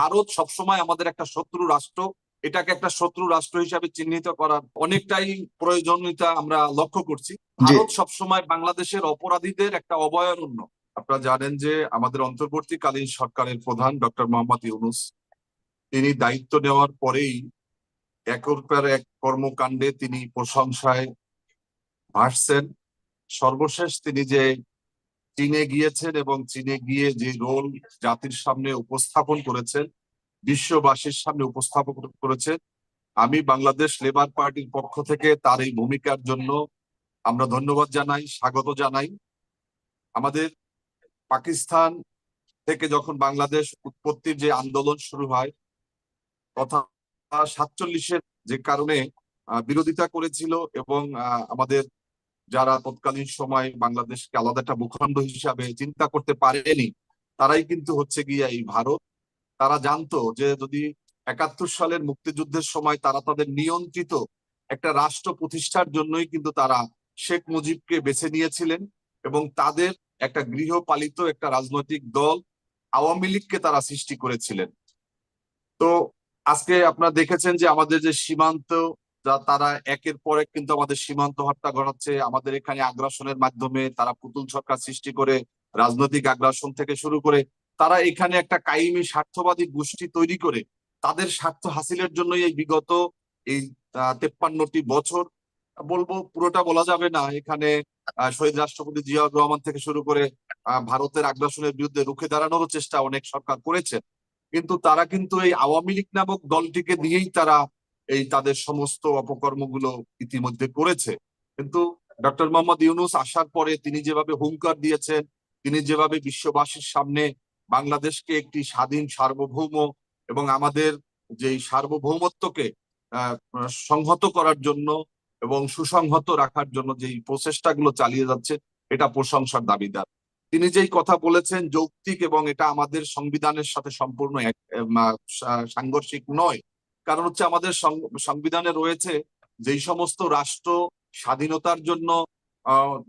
ভারত সবসময় আমাদের একটা শত্রু রাষ্ট্র। এটাকে একটা শত্রু রাষ্ট্র হিসাবে চিহ্নিত করার অনেকটাই প্রয়োজনীয়তা আমরা লক্ষ্য করছি। ভারত সবসময় বাংলাদেশের অপরাধীদের একটা অভয়ারণ্য। আপনারা জানেন যে আমাদের অন্তর্বর্তীকালীন সরকারের প্রধান ডক্টর মোহাম্মদ ইউনুস তিনি দায়িত্ব নেওয়ার পরেই একের পর এক কর্মকাণ্ডে তিনি প্রশংসায় ভাসছেন। সর্বশেষ তিনি যে চীনে গিয়েছেন এবং চীনে গিয়ে যে রোল জাতির সামনে উপস্থাপন করেছেন, বিশ্ববাসীর সামনে উপস্থাপন করেছেন, আমি বাংলাদেশ লেবার পার্টির পক্ষ থেকে তার এই ভূমিকার জন্য আমরা ধন্যবাদ জানাই, স্বাগত জানাই। আমাদের পাকিস্তান থেকে যখন বাংলাদেশ উৎপত্তির যে আন্দোলন শুরু হয়, তথা সাতচল্লিশের যে কারণে বিরোধিতা করেছিল এবং আমাদের যারা তৎকালীন সময় বাংলাদেশকে আলাদা একটা ভূখণ্ড হিসাবে চিন্তা করতে পারেনি, তারাই কিন্তু হচ্ছে গিয়ে এই ভারত। তারা জানতো যে যদি একাত্তর সালের মুক্তিযুদ্ধের সময় তারা তাদের নিয়ন্ত্রিত একটা রাষ্ট্র প্রতিষ্ঠার জন্যই কিন্তু তারা শেখ মুজিবকে বেছে নিয়েছিলেন এবং তাদের একটা গৃহপালিত একটা রাজনৈতিক দল আওয়ামী লীগকে তারা সৃষ্টি করেছিলেন। তো আজকে আপনারা দেখেছেন যে আমাদের যে সীমান্ত যা তারা একের পর এক কিন্তু আমাদের সীমান্ত হত্যা ঘটাচ্ছে। আমাদের এখানে আগ্রাসনের মাধ্যমে তারা পুতুল সরকার সৃষ্টি করে, রাজনৈতিক আগ্রাসন থেকে শুরু করে, তারা এখানে একটা কায়েমি স্বার্থবাদী গোষ্ঠী তৈরি করে। তাদের স্বার্থ হাসিলের জন্যই এই বিগত এই তেপ্পান্নটি বছর, বলব পুরোটা বলা যাবে না। এখানে শহীদ রাষ্ট্রপতি জিয়াউর রহমান থেকে শুরু করে ভারতের আগ্রাসনের বিরুদ্ধে রুখে দাঁড়ানোর চেষ্টা অনেক সরকার করেছে। কিন্তু তারা কিন্তু এই আওয়ামী লীগ নামক দলটিকে দিয়েই তারা এই তাদের সমস্ত অপকর্মগুলো ইতিমধ্যে করেছে। কিন্তু ডক্টর মোহাম্মদ ইউনুস আসার পরে তিনি যেভাবে হুঙ্কার দিয়েছেন, তিনি যেভাবে বিশ্ববাসীর সামনে বাংলাদেশকে একটি স্বাধীন সার্বভৌম এবং আমাদের যেই সার্বভৌমত্বকে সংহত করার জন্য এবং সুসংহত রাখার জন্য যেই প্রচেষ্টাগুলো চালিয়ে যাচ্ছে, এটা প্রশংসার দাবিদার। তিনি যেই কথা বলেছেন, যৌক্তিক এবং এটা আমাদের সংবিধানের সাথে সম্পূর্ণ সাংঘর্ষিক নয়। কারণ হচ্ছে আমাদের সংবিধানে রয়েছে যেই সমস্ত রাষ্ট্র স্বাধীনতার জন্য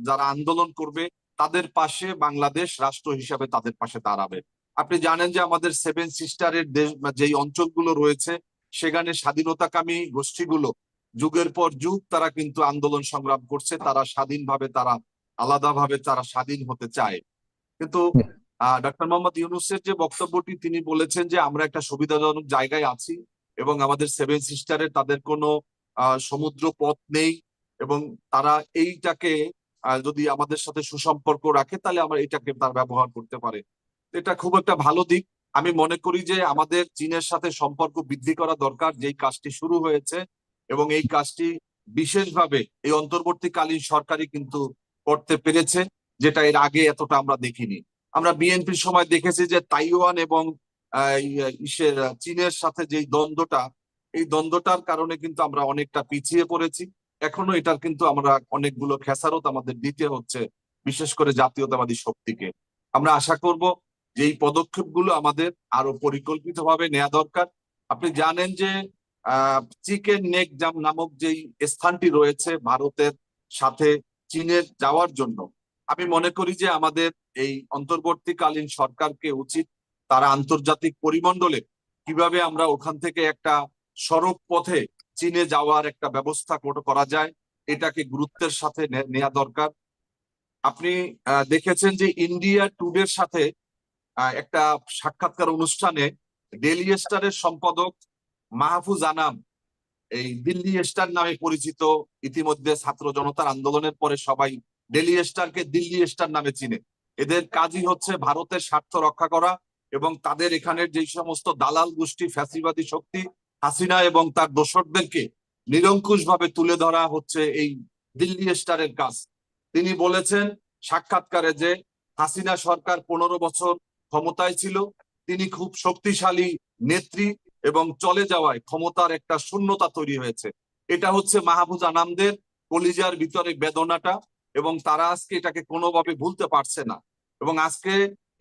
যারা আন্দোলন করবে, তাদের পাশে বাংলাদেশ রাষ্ট্র হিসাবে তাদের পাশে দাঁড়াবে। আপনি জানেন যে আমাদের সেভেন সিস্টারের দেশ, যেই অঞ্চলগুলো রয়েছে, সেখানে স্বাধীনতাকামী গোষ্ঠীগুলো, যুগের পর যুগ তারা কিন্তু আন্দোলন সংগ্রাম করছে, তারা স্বাধীনভাবে তারা আলাদাভাবে তারা স্বাধীন হতে চায়। কিন্তু ডক্টর মোহাম্মদ ইউনুসের যে বক্তব্যটি তিনি বলেছেন যে আমরা একটা সুবিধাজনক জায়গায় আছি এবং আমাদের সেভেন সিস্টারের তাদের কোনো সমুদ্র পথ নেই এবং তারা এইটাকে যদি আমাদের সাথে সুসম্পর্ক রাখে তাহলে আমরা এটাকে তার ব্যবহার করতে পারে। এটা খুব একটা ভালো দিক। আমি মনে করি যে আমাদের চীনের সাথে সম্পর্ক বৃদ্ধি করা দরকার যেই কাজটি শুরু হয়েছে এবং এই কাজটি বিশেষভাবে এই অন্তর্বর্তীকালীন সরকারই কিন্তু করতে পেরেছে, যেটা এর আগে এতটা আমরা দেখিনি। আমরা বিএনপির সময় দেখেছি যে তাইওয়ান এবং চীনের সাথে যেই দ্বন্দ্বটা, এই দ্বন্দ্বটার কারণে কিন্তু আমরা অনেকটা পিছিয়ে পড়েছি। এখনও এটার কিন্তু আমরা অনেকগুলো খেসারত আমাদের দিতে হচ্ছে, বিশেষ করে জাতীয়তাবাদী শক্তিকে। আমরা আশা করব যে এই পদক্ষেপগুলো আমাদের আরও পরিকল্পিতভাবে নেওয়া দরকার। আপনি জানেন যে চিকেন নেক জাম নামক যেই স্থানটি রয়েছে ভারতের সাথে চীনের যাওয়ার জন্য, আমি মনে করি যে আমাদের এই অন্তর্বর্তীকালীন সরকারকে উচিত তারা আন্তর্জাতিক পরিমণ্ডলে কীভাবে আমরা ওখান থেকে একটা সড়ক পথে চীনে যাওয়ার একটা ব্যবস্থা করা যায়, এটাকে গুরুত্বের সাথে নেওয়া দরকার। আপনি দেখেছেন যে ইন্ডিয়া টুডের সাথে একটা সাক্ষাৎকার অনুষ্ঠানে ডেলি স্টারের সম্পাদক মাহফুজ আনাম, এই দিল্লি স্টার নামে পরিচিত, ইতিমধ্যে ছাত্র জনতার আন্দোলনের পরে সবাই ডেলি স্টারকে দিল্লি স্টার নামে চিনে। এদের কাজই হচ্ছে ভারতের স্বার্থ রক্ষা করা এবং তাদের এখানের যেই সমস্ত দালাল গোষ্ঠী, ফ্যাসিবাদী শক্তি, হাসিনা এবং তার দোসরদেরকে নিরঙ্কুশ ভাবে তুলে ধরা হচ্ছে এই দিল্লি স্টারের কাজ। তিনি বলেছেন সাক্ষাৎকারে যে হাসিনা সরকার পনেরো বছর ক্ষমতায় ছিল, তিনি খুব শক্তিশালী নেত্রী এবং চলে যাওয়ায় ক্ষমতার একটা শূন্যতা তৈরি হয়েছে। এটা হচ্ছে মাহবুজ আনামদের কলিজার ভিতরে বেদনাটা এবং তারা আজকে এটাকে কোনোভাবে ভুলতে পারছে না। এবং আজকে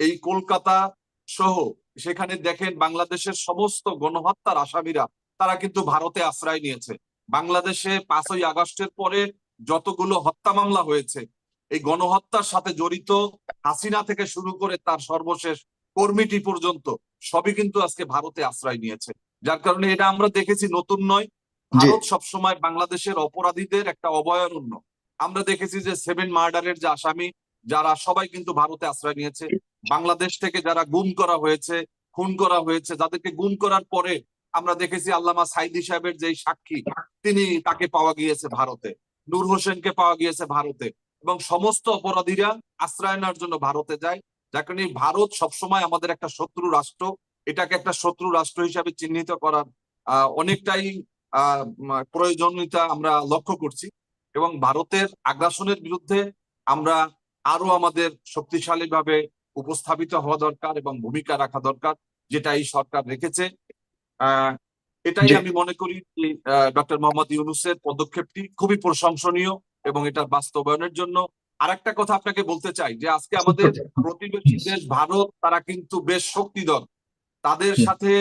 এই কলকাতা সহ সেখানে দেখেন বাংলাদেশের সমস্ত গণহত্যার আসামিরা তারা কিন্তু ভারতে আশ্রয় নিয়েছে। বাংলাদেশে পাঁচই আগস্টের পরে যতগুলো হত্যা মামলা হয়েছে এই গণহত্যার সাথে জড়িত হাসিনা থেকে শুরু করে তার সর্বশেষ কর্মীটি পর্যন্ত সবই কিন্তু আজকে ভারতে আশ্রয় নিয়েছে। যার কারণে এটা আমরা দেখেছি নতুন নয় ভারত সবসময় বাংলাদেশের অপরাধীদের একটা অভয়ারণ্য। আমরা দেখেছি যে সেভেন মার্ডারের যে আসামি যারা সবাই কিন্তু ভারতে আশ্রয় নিয়েছে বাংলাদেশ থেকে যারা গুম করা হয়েছে, খুন করা হয়েছে, যাদেরকে গুম করার পরে আমরা দেখেছি আল্লামা সাইদি সাহেবের যে সাক্ষী, তিনি তাকে পাওয়া গিয়েছে ভারতে। নূর হোসেনকে পাওয়া গিয়েছে ভারতে। এবং সমস্ত অপরাধীরা আশ্রয় নেওয়ার জন্য ভারতে যায়। যার কারণে ভারত সবসময় আমাদের একটা শত্রু রাষ্ট্র। এটাকে একটা শত্রু রাষ্ট্র হিসাবে চিহ্নিত করার অনেকটাই প্রয়োজনীয়তা আমরা লক্ষ্য করছি। এবং ভারতের আগ্রাসনের বিরুদ্ধে আমরা আরও আমাদের শক্তিশালী ভাবে উপস্থাপিত হওয়া দরকার এবং ভূমিকা রাখা দরকার যেটা এই সরকার রেখেছে। এটাই আমি মনে করি যে ডক্টর মোহাম্মদ ইউনুসের পদক্ষেপটি খুবই প্রশংসনীয় এবং এটার বাস্তবায়নের জন্য। আরেকটা কথা আপনাকে বলতে চাই যে আজকে আমাদের প্রতিবেশী দেশ ভারত তারা কিন্তু বেশ শক্তিধর। তাদের সাথে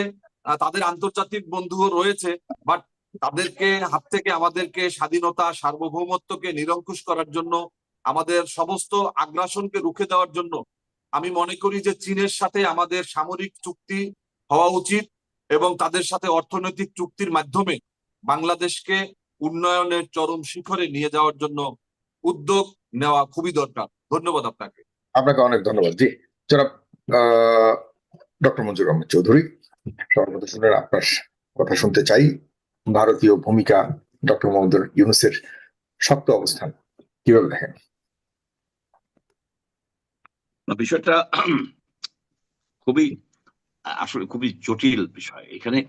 তাদের আন্তর্জাতিক বন্ধুও রয়েছে বাট তাদেরকে হাত থেকে আমাদেরকে স্বাধীনতা সার্বভৌমত্বকে নিরঙ্কুশ করার জন্য আমাদের সমস্ত আগ্রাসনকে রুখে দেওয়ার জন্য আমি মনে করি যে চীনের সাথে আমাদের সামরিক চুক্তি হওয়া উচিত এবং তাদের সাথে অর্থনৈতিক চুক্তির মাধ্যমে বাংলাদেশকে উন্নয়নের চরম শিখরে নিয়ে যাওয়ার জন্য উদ্যোগ নেওয়া খুবই দরকার। ধন্যবাদ আপনাকে। আপনাকে অনেক ধন্যবাদ। জি, জনাব ডক্টর মঞ্জুর আহমেদ চৌধুরী সর্বপ্রথম শুনে আপনার কথা শুনতে চাই। ভারতীয় ভূমিকা, ডক্টর মোহাম্মদ ইউনুসের শক্ত অবস্থান, কীভাবে দেখেন? বিষয়টা খুবই, আসলে খুবই জটিল বিষয়। এখানে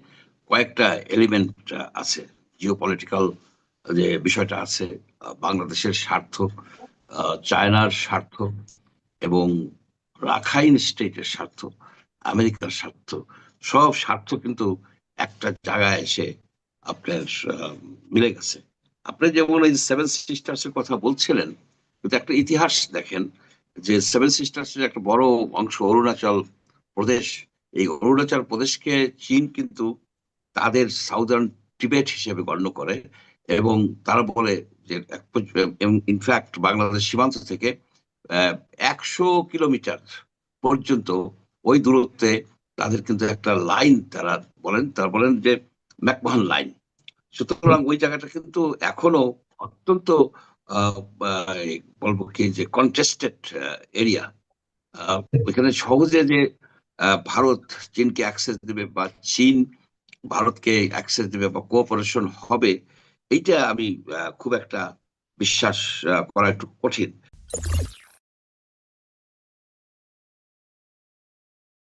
কয়েকটা এলিমেন্ট আছে জিও পলিটিক্যাল যে বিষয়টা আছে, বাংলাদেশের স্বার্থ চায়নার স্বার্থ এবং রাখাইন স্টেটের স্বার্থ, আমেরিকার স্বার্থ, সব স্বার্থ কিন্তু একটা জায়গায় এসে আপনার মিলে গেছে। আপনি যেমন এই সেভেন সিস্টার্স কথা বলছিলেন, কিন্তু একটা ইতিহাস দেখেন যে সেভেন সিস্টার্স এর একটা বড় অংশ অরুণাচল প্রদেশ, এই অরুণাচল প্রদেশকে চীন কিন্তু তাদের সাউদার্ন টিবেট হিসেবে গণ্য করে এবং তারা বলে যে ইনফ্যাক্ট বাংলাদেশ সীমান্ত থেকে একশো কিলোমিটার পর্যন্ত ওই দূরত্বে তাদের কিন্তু একটা লাইন তারা বলেন তারা বলেন যে ম্যাকমাহান লাইন সুতরাং ওই জায়গাটা কিন্তু এখনও অত্যন্ত বলব কি যে কন্টেস্টেড এরিয়া ওইখানে সহজে যে আহ, ভারত চীনকে অ্যাক্সেস দেবে বা চীন ভারতকে অ্যাক্সেস দেবে বা কোঅপারেশন হবে এইটা আমি আহ, খুব একটা বিশ্বাস আহ, করা একটু কঠিন।